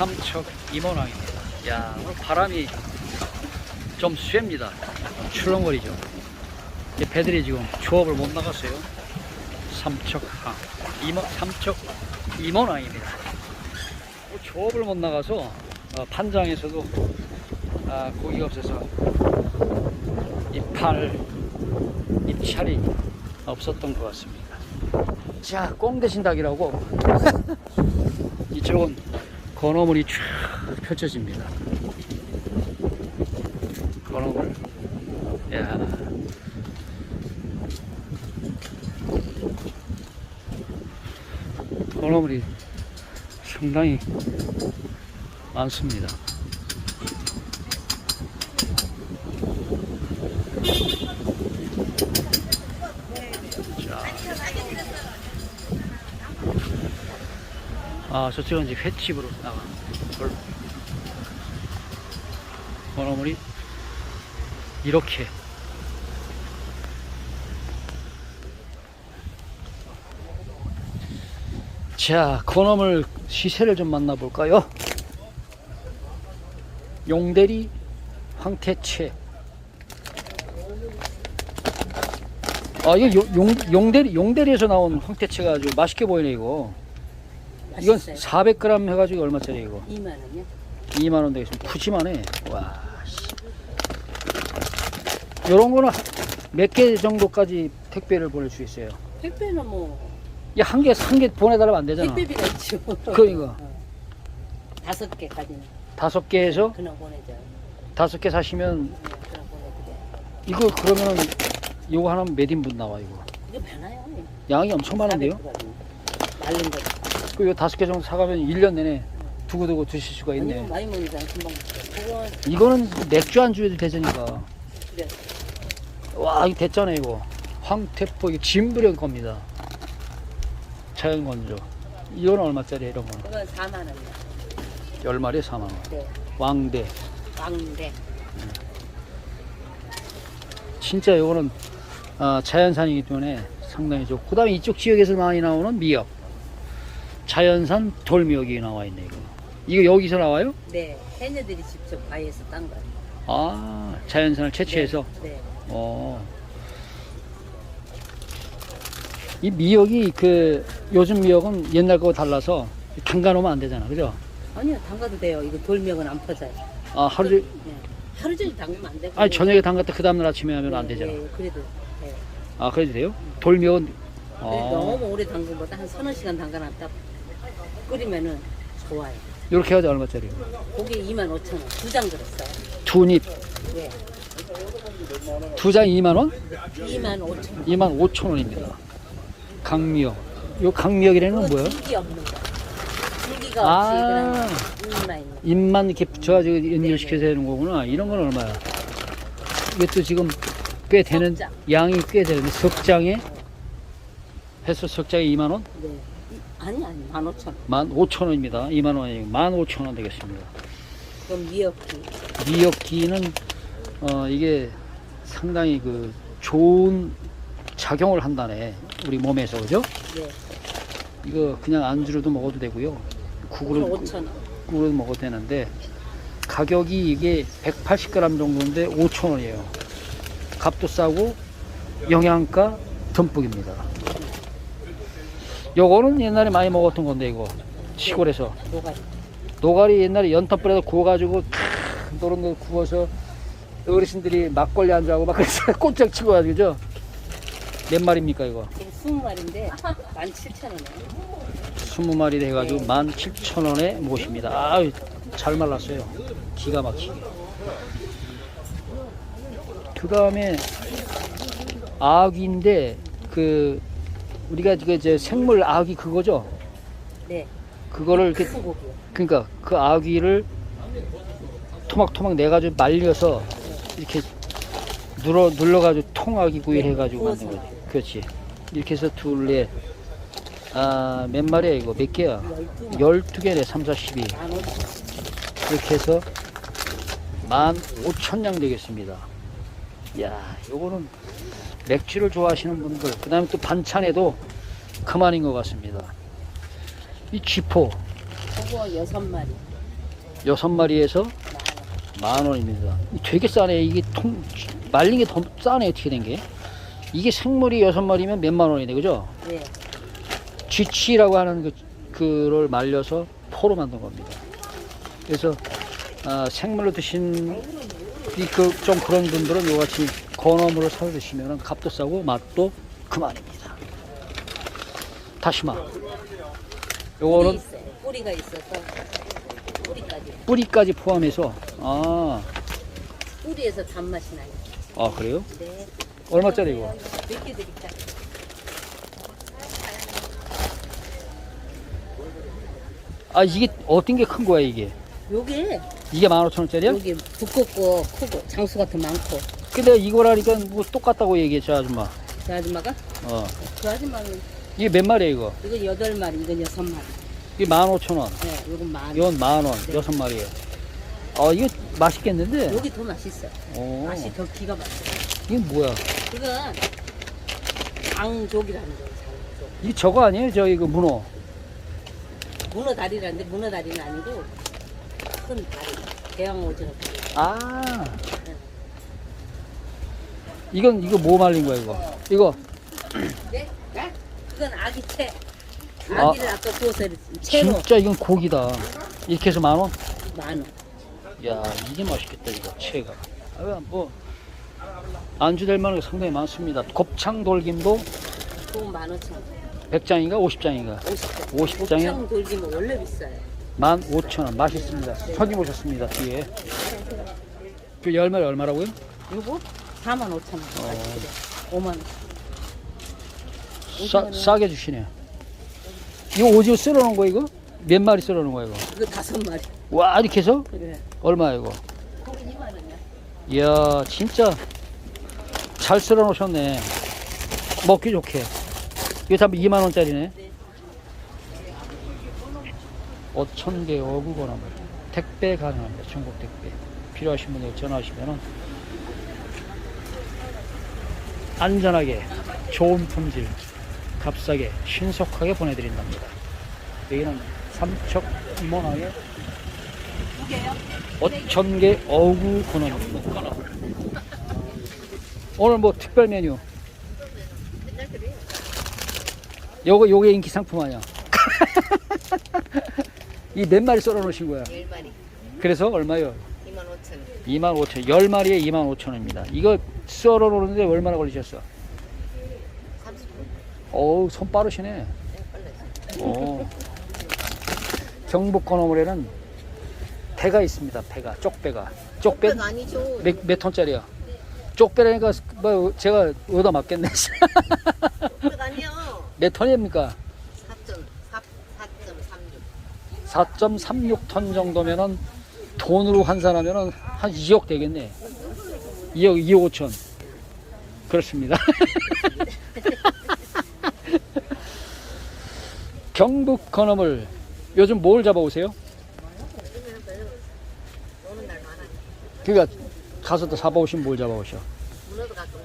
삼척 이모낭입니다. 야 오늘 바람이 좀 쐐입니다. 출렁거리죠. 배들이 지금 조업을 못 나갔어요. 삼척항 이모 삼척. 오늘 조업을 못 나가서 어, 판장에서도 아, 고기가 없어서 입팔 입찰이 없었던 것 같습니다. 자, 꽁대신닭이라고 이쪽은 건어물이 쫙 펼쳐집니다. 건어물. 야. 건어물이 상당히 많습니다. 아, 저쪽은 이제 횟집으로 나가. 돌. 건어물이 이렇게. 자, 건어물 시세를 좀 만나볼까요? 용대리 황태채. 아, 이거 용, 용, 용대리, 용대리에서 나온 황태채가 아주 맛있게 보이네, 이거. 이건 맛있어요. 400g 해가지고 얼마짜리 이거? 2만 원이요? 2만 원 되겠습니다. 푸짐하네. 와. 씨. 요런 거는 몇 개 정도까지 택배를 보낼 수 있어요? 택배는 뭐 야, 한 개, 한 개 보내달라면 안 되잖아. 택배비가 있죠. 그, 이거. 어. 다섯 개까지는 다섯 개 해서 그냥 보내줘요. 다섯 개 사시면 네, 그냥 보내드려요. 이거 그러면 요거 하나면 몇 인분 나와, 이거? 이거 많아요. 양이 엄청 많은데요? 400g. 말린 거. 그요 다섯 개 정도 사가면 1년 내내 두고두고 드실 수가 있네. 많이 먹는 금방. 그건 이거는 맥주 안주에도 되자니까. 그래. 와, 이거 됐잖아요, 이거. 황태포, 이거 진부령 겁니다. 자연 건조. 이거는 얼마짜리 이런 거는? 그건 4만 원이요. 열 마리에 4만 원. 네. 왕대. 왕대. 진짜 요거는 어, 자연산이기 때문에 상당히 좋고. 그 다음에 이쪽 지역에서 많이 나오는 미역. 자연산 돌미역이 나와 있네, 이거. 이거 여기서 나와요? 네. 해녀들이 직접 바위에서 딴 거예요. 아, 자연산을 채취해서. 네. 어. 이 미역이 그 요즘 미역은 옛날 거와 달라서 담가 놓으면 안 되잖아. 그죠? 아니요, 담가도 돼요. 이거 돌명은 안 퍼져요. 아, 하루 종일 네. 하루 종일 담그면 안 되고. 아니 저녁에 담갔다 그 다음 날 아침에 하면 안 네, 되잖아. 네, 그래도 네. 아, 그래도 돼요? 돌미역은 근데 아, 너무 오래 담그보다 한 서너 시간 담가놨다 끓이면은 좋아요. 이렇게 해가지고 얼마짜리요? 고기 2만 5천 원. 두 장 들었어요. 두 입, 네. 두장 2만 원? 2만 5천 원. 2만 5천 원입니다. 강미역. 요 강미역이라는 건 뭐예요? 줄기 없는 거. 줄기가 아. 없이 그냥 입만 있는 거. 입만 이렇게 붙여가지고 네, 연결시켜서 되는 거구나. 이런 건 얼마야? 이것도 지금 꽤 되는, 석장. 양이 꽤 되는데, 석장에, 해서 석장에 2만 원? 네. 이- 아니 아니 1만 5천 원. 만 5천 원입니다. 2만 원이 1만 5천 원 되겠습니다. 그럼 미역기. 미역기는 어 이게 상당히 그 좋은 작용을 한다네. 우리 몸에서 그죠? 네. 이거 그냥 안주로도 먹어도 되고요. 국으로 그럼 5천 원. 국으로 먹어도 되는데 가격이 이게 180g 정도인데 5천 원이에요. 값도 싸고 영양가 듬뿍입니다. 요거는 옛날에 많이 먹었던 건데 이거 시골에서 노가리. 노가리 옛날에 연탄불에다 구워가지고 크, 노런 거 구워서 어르신들이 막걸리 안주하고 막 그래서 꼼짝 치고 가지고 그죠? 몇 마리입니까 이거? 지금 20마리인데 17,000원이에요. 20마리 해가지고 17,000원에 모십니다. 아유 잘 말랐어요. 기가 막히게. 그 다음에 아귀인데 그 우리가 그 이제 생물 아귀 그거죠? 네. 그거를 이렇게 수고기요. 그러니까 그 아귀를 토막토막 내가지고 말려서 이렇게 눌러 눌러가지고 통아귀 구이 네, 해가지고 만든 구워서. 거지. 그렇지. 이렇게 해서 둘레 아몇 마리야 이거 몇 개야? 12만. 열두 개네 3, 4, 12 1만 5천 원. 이렇게 해서 만 오천 냥 되겠습니다. 야, 요거는 맥주를 좋아하시는 분들, 그 다음에 또 반찬에도 그만인 것 같습니다. 이 쥐포, 저거 6마리. 여섯 마리에서 만 원입니다. 되게 싸네. 이게 통 말린 게 더 싸네. 어떻게 된 게? 이게 생물이 여섯 마리면 몇만 원이네, 그죠? 네. 쥐치라고 하는 그 그를 말려서 포로 만든 겁니다. 그래서 아, 생물로 드신 이그 좀 그런 분들은 요같이 건어물을 사 드시면 값도 싸고 맛도 그만입니다. 다시마. 요거는. 뿌리가 있어서 뿌리까지. 뿌리까지 포함해서 아, 뿌리에서 단맛이 나요. 아 그래요? 네. 얼마짜리 이거? 몇개 드릴까요? 아 이게 어떤 게 큰 거야 이게? 요게 이게 15,000원짜리야? 여기 두껍고 크고 장수가 더 많고. 근데 이거라니까 뭐 똑같다고 얘기했죠 아줌마. 그 아줌마가 어. 그 아줌마는 이게 몇 마리야 이거? 이건 여덟 마리, 이건 여섯 마리. 이게 15,000원. 네, 요건 만. 이건 만 원, 여섯 마리에. 아, 이거 맛있겠는데? 여기 더 맛있어요. 오, 맛이 더 기가 막혀요. 이게 뭐야? 이건 장족이라는 거예요. 장족. 이 저거 아니에요? 저 이거 문어. 문어 다리라는데 문어 다리는 아니고 큰 다리. 대왕 오징어 다리. 아. 이건 이거 뭐 말린 거야 이거? 이거 네? 네? 그건 아기 채. 아. 아기를 아. 까 구워서 채로 진짜 이건 고기다. 이렇게 해서 만 원? 만 원. 야, 이게 맛있겠다 이거 채가. 아, 뭐 안주 될 만한 게 상당히 많습니다. 곱창 돌김도 그건 만 오천 원. 100장인가 50장인가? 50장. 50 장에? 곱창 돌기면 원래 비싸요. 15,000원 맛있습니다. 손님 오셨습니다 뒤에. 그 열마리 얼마라고요? 요거 4만 5천 원. 어. 5만 원. 싸? 싸게 주시네요. 이거 오징어 썰어놓은 거 이거? 몇 마리 썰어놓은 거야 이거? 이거 다섯 마리. 와 이렇게 해서? 그래. 얼마야 이거? 거기 2만 원이야. 이야 진짜 잘 썰어놓으셨네. 먹기 좋게. 이거 다 2만 원짜리네. 네. 5천 개 어구거나물 택배 가능합니다. 중국 택배. 필요하신 분들 전화하시면은 안전하게 좋은 품질 값싸게 신속하게 보내드린답니다. 여기는 삼척 개요? 5천 개 어구 건어물. 오늘 뭐 특별 메뉴. 요거 요게 인기 상품 아니야? 이 몇 마리 썰어 놓으신 거야? 10마리. 그래서 얼마요? 2만 5천 원. 2만 5천, 10마리에 2만 5천 원입니다. 이거 썰어 놓는데 얼마나 걸리셨어? 30분. 어우, 손 빠르시네. 네, 빨라요. 오. 경북 건어물에는 배가 있습니다. 배가, 쪽배가. 쪽배 가 아니죠. 몇, 몇 톤짜리야? 쪽배라니까 뭐 제가 얻어 맞겠네. 가 아니요. 몇 톤입니까? 4.36. 4.36톤 정도면은 돈으로 환산하면은 한 2억 되겠네. 2억, 2억 5천. 그렇습니다. 경북 건어물 요즘 뭘 잡아오세요? 많아요. 그러니까 가서도 잡아오시면 뭘 잡아오셔? 문어도 가끔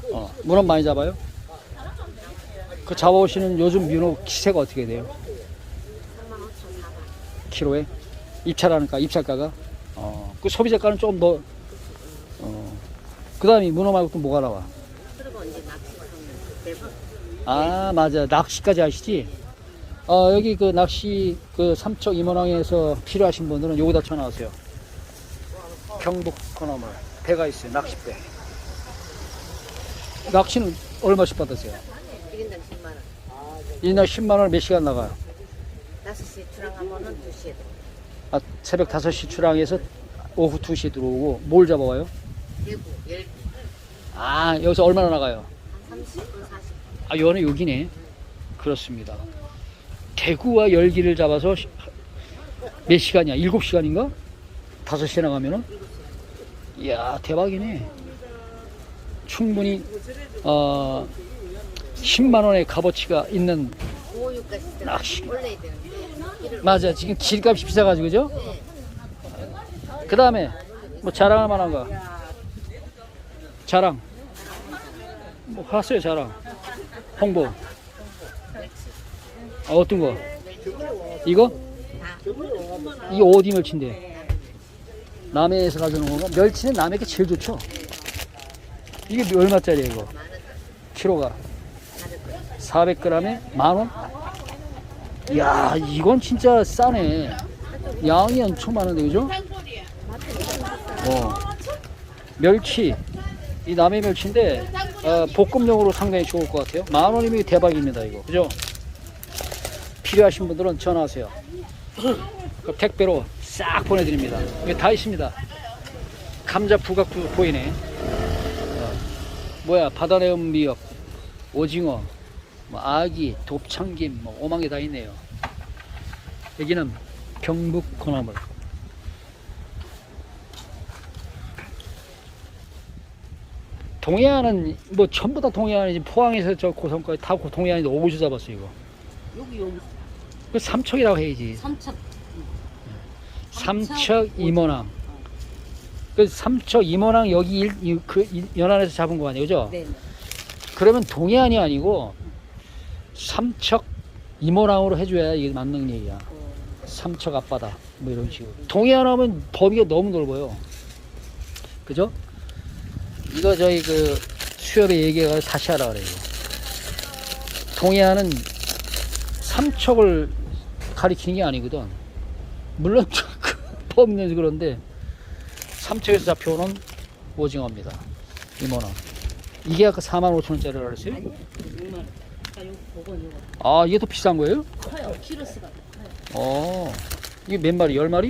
잡고. 어, 문어 많이 잡아요? 그 잡아오시는 요즘 민어 기세가 어떻게 돼요? 3만 5천 4만. 키로에? 입찰하니까 입찰가가? 어, 그 소비자가는 조금 더, 어, 그 다음에 문어 말고 또 뭐가 나와? 그리고 이제. 아, 맞아. 낚시까지 하시지? 어, 여기 그 낚시 그 삼척 임원항에서 필요하신 분들은 여기다 전화하세요. 경북 건어물. 배가 있어요. 낚싯배. 낚시는 얼마씩 받으세요? 1인당 10만 원. 이날 10만 원 몇 시간 나가요? 5시 출항하면은 2시에 들어. 아, 새벽 5시 출항해서 오후 2시에 들어오고 뭘 잡아와요? 대구, 열기. 아, 여기서 얼마나 나가요? 한 30분 40분. 아, 요는 여기네. 그렇습니다. 대구와 열기를 잡아서 시- 몇 시간이야? 7시간인가? 5시에 나가면은? 이야, 대박이네. 충분히, 어, 10만원의 값어치가 있는, 5, 6까지 낚시. 올려야 되는데. 맞아. 지금 길값이 비싸가지고, 그죠? 그 다음에, 뭐 자랑할 만한 거. 자랑. 뭐 하세요, 자랑. 홍보. 아, 어떤 거? 이거? 다 이게 어디 멸치인데? 남해에서 가져오는 거가 멸치는 남해가 제일 좋죠. 이게 얼마짜리야 이거? 키로가 400g에 만 원? 야 이건 진짜 싸네. 양이 엄청 많은데 그죠? 어. 멸치 이 남해 멸치인데 어, 볶음용으로 상당히 좋을 것 같아요. 만 원이면 대박입니다 이거 그죠? 필요하신 분들은 전화하세요. 그 택배로 싹 보내드립니다. 여기 다 있습니다. 감자 부각도 보이네. 어, 뭐야 바다내음 미역, 오징어, 뭐 아기, 돕창김, 뭐 오만 개 다 있네요. 여기는 경북 건어물. 동해안은 뭐 전부 다 동해안이지 포항에서 저 고성까지 다 고- 동해안인데 오구주 잡았어 이거. 여기 여기 그 삼척이라고 해야지. 삼척 삼척 이모낭. 그 삼척 이모낭 여기 일, 이, 그 이- 연안에서 잡은 거 아니에요, 그죠? 네. 그러면 동해안이 아니고 삼척 이모낭으로 해줘야 이게 맞는 얘기야. 어, 삼척 앞바다 뭐 이런 식으로. 동해안 하면 범위가 너무 넓어요. 그죠? 이거 저희 그 수협에 얘기해서 다시 하라 그래요. 동해안은 삼척을 가리키는 게 아니거든. 물론 그 범위는 그런데 삼척에서 잡혀오는 오징어입니다. 이모는. 이게 아까 4만 5천 원짜리라고 그랬어요? 아니 6만 원. 아 이게 더 비싼 거예요? 커요. 키로수가 커요. 어. 이게 몇 마리? 열 마리?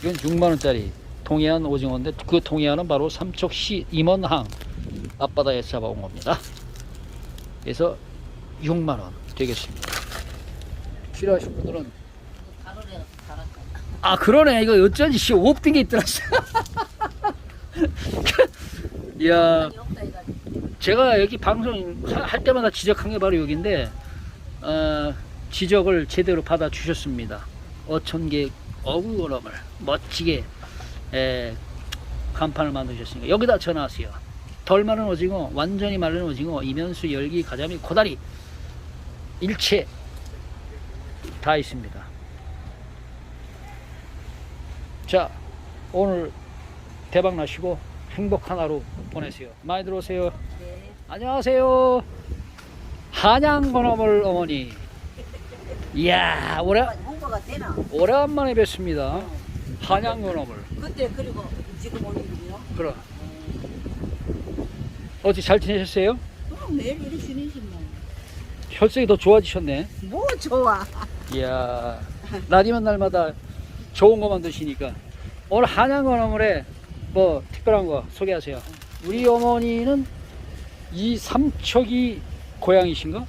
이건 6만 원짜리 동해안 오징어인데 그 동해안은 바로 삼척시 임원항 앞바다에서 잡아온 겁니다. 그래서 6만 원 되겠습니다. 필요하신 분들은. 아 그러네 이거 어쩐지 씨 없던 게 있더라. 이야. 제가 여기 방송 하- 할 때마다 지적한 게 바로 여기인데 어, 지적을 제대로 받아 주셨습니다. 어촌계 어구어럼을 멋지게 에, 간판을 만드셨으니까 여기다 전화하세요. 덜 마른 오징어, 완전히 마른 오징어, 이면수, 열기, 가자미, 고다리 일체 다 있습니다. 자 오늘 대박 나시고 행복한 하루 보내세요. 많이 들어오세요. 네. 안녕하세요. 한양 건어물 어머니. 이야, 오래, 홍보가 되나? 오래간만에 뵙습니다. 한양 건어물. 그때 그리고 지금 올리고요. 그럼. 어찌 잘 지내셨어요? 그럼 매일 이리 쉬는지만. 혈색이 더 좋아지셨네. 뭐 좋아. 이야, 날이면 날마다 좋은 것만 드시니까. 오늘 한양 건어물에 뭐 특별한 거 소개하세요. 우리 어머니는 이 삼척이 고향이신가?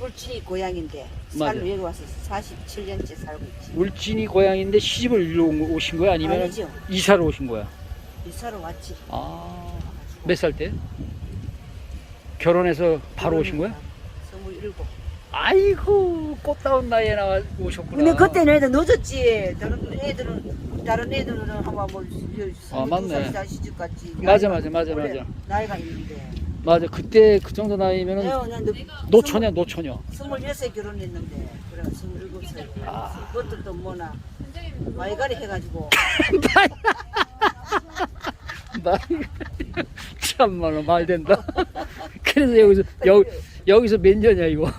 울진이 고향인데 맞아. 살로 여기 와서 47년째 살고 있지. 울진이 고향인데 시집을 일로 온 거- 오신 거야? 아니면 아니죠. 이사를 오신 거야? 이사로 왔지. 아, 몇 살 때? 결혼해서 바로 오신 거야? 27. 아이고, 꽃다운 나이에 나와 오셨구나. 근데 그때는 애들 늦었지. 다른 애들은 다른 애들은 아마 뭐 아, 맞네. 시집 같지. 맞아, 맞아, 맞아, 맞아. 나이가 있는데. 맞아, 그때 그 정도 나이면은 내가 그냥 노처녀, 노처녀. 26세 결혼했는데 그래 27살. 아. 그것도 뭐나 마이가리 해가지고 말, 참말로 말 된다. 그래서 여기서, 여, 여기서 몇 년이야, 이거?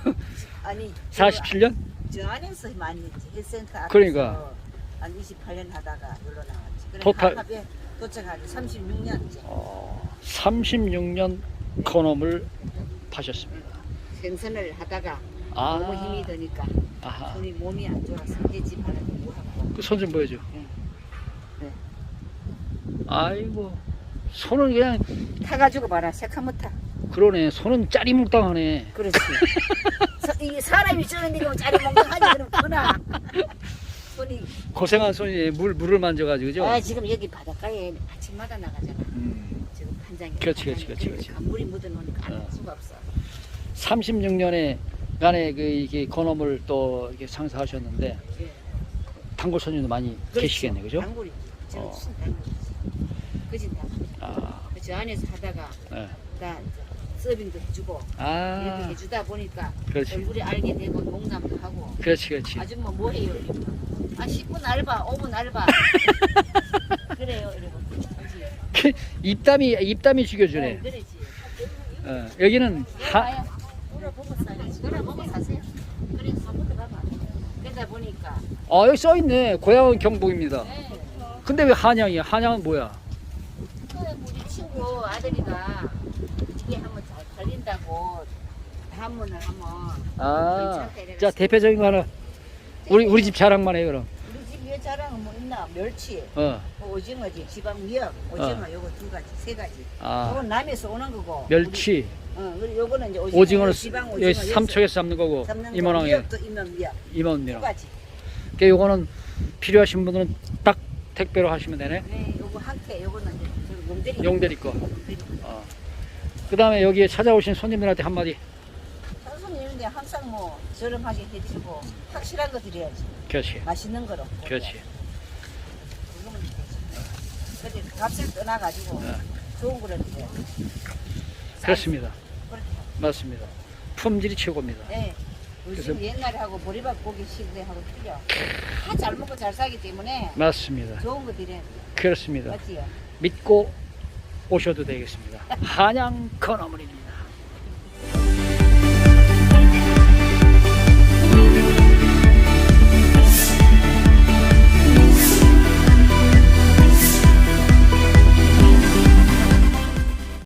아니 47년? 저, 저 안에서 많이 했지 헬센터 앞에서 그러니까. 한 28년 하다가 여기로 나왔지. 그래 토탈- 합에 도착하지 36년째. 어, 36년 건어물 파셨습니다. 생선을 하다가 아, 너무 힘이 드니까 아하. 손이 몸이 안 좋아서 해집하는 거 하고 그 손 좀 보여줘. 네. 아이고, 손은 그냥, 타가지고 봐라 새카맣다. 그러네. 손은 짜리뭉땅하네. 그렇지. 사, 이게 사람이 쓰는데 뭐 짜리 멍청하지 그럼 그나. 손이 고생한 손이 물, 물을 만져가지고, 그죠? 아 지금 여기 바닷가에 아침마다 나가잖아. 음, 지금 한장에. 그렇지, 그렇지, 그렇지, 그렇지. 물이 묻어놓으니까 어. 할 수가 없어. 36년에 간에 그, 이게 건어물 또 이렇게 장사하셨는데, 예. 단골 손님도 많이 계시겠네, 그죠? 단골이. 저 어. 무슨 단골이지. 그진 다. 아, 저 안에서 하다가 예. 나 이제 서빙도 해주고 이렇게 아, 해주다 보니까 그렇지. 얼굴이 알게 되고 농담도 하고 그렇지, 그렇지. 아줌마 뭐해요 이러면 아 10분 알바, 5분 알바. 그래요, 이러고. 그렇지. 입담이 입담이 죽여주네. 어, 그러지. 어, 여기는 하, 하... 물어보고 사야지. 물어보고 사세요. 그래서 한번더 가봐. 그러다 보니까. 아 여기 써 있네. 고향은 경북입니다. 네. 근데 왜 한양이야? 한양은 뭐야? 그 우리 친구 아들이가 이게 한번 잘 걸린다고 한문을 한번 아, 자 대표적인 거 하나. 우리 우리 집 자랑만 해 그럼. 우리 집 위에 자랑은 뭐 있나 멸치 어, 뭐 오징어지 지방 미역 오징어 어. 요거 두 가지 세 가지 아 요건 남에서 오는 거고 멸치, 우리, 어 그리고 요거는 이제 오징어 오징어는 지방 오징어 여기 삼척에서 잡는 거고 잡는 거 이모랑에 미역도 이면 미역 두 이모입니다. 가지 그 요거는 필요하신 분들은 딱 택배로 하시면 되네. 네 요거 한캐 요거는 이제 저 용대리 용대리 거. 용대리. 어. 그다음에 여기에 찾아오신 손님들한테 한마디. 선생님인데 항상 뭐 저렴하게 해주고 확실한 거 드려야지 그렇지, 맛있는 거로 그렇지. 그거면 되지. 근데 값을 떠나가지고 네. 좋은 거를 드려야 돼. 그렇습니다. 그렇죠. 맞습니다. 품질이 최고입니다. 네. 요즘 그래서- 옛날에 하고 보리밥 고기 시대하고 틀려. 다 잘 먹고 잘 사기 때문에 맞습니다. 좋은 거 드려야 돼. 그렇습니다. 맞지요? 믿고 오셔도 되겠습니다. 한양 건어물입니다.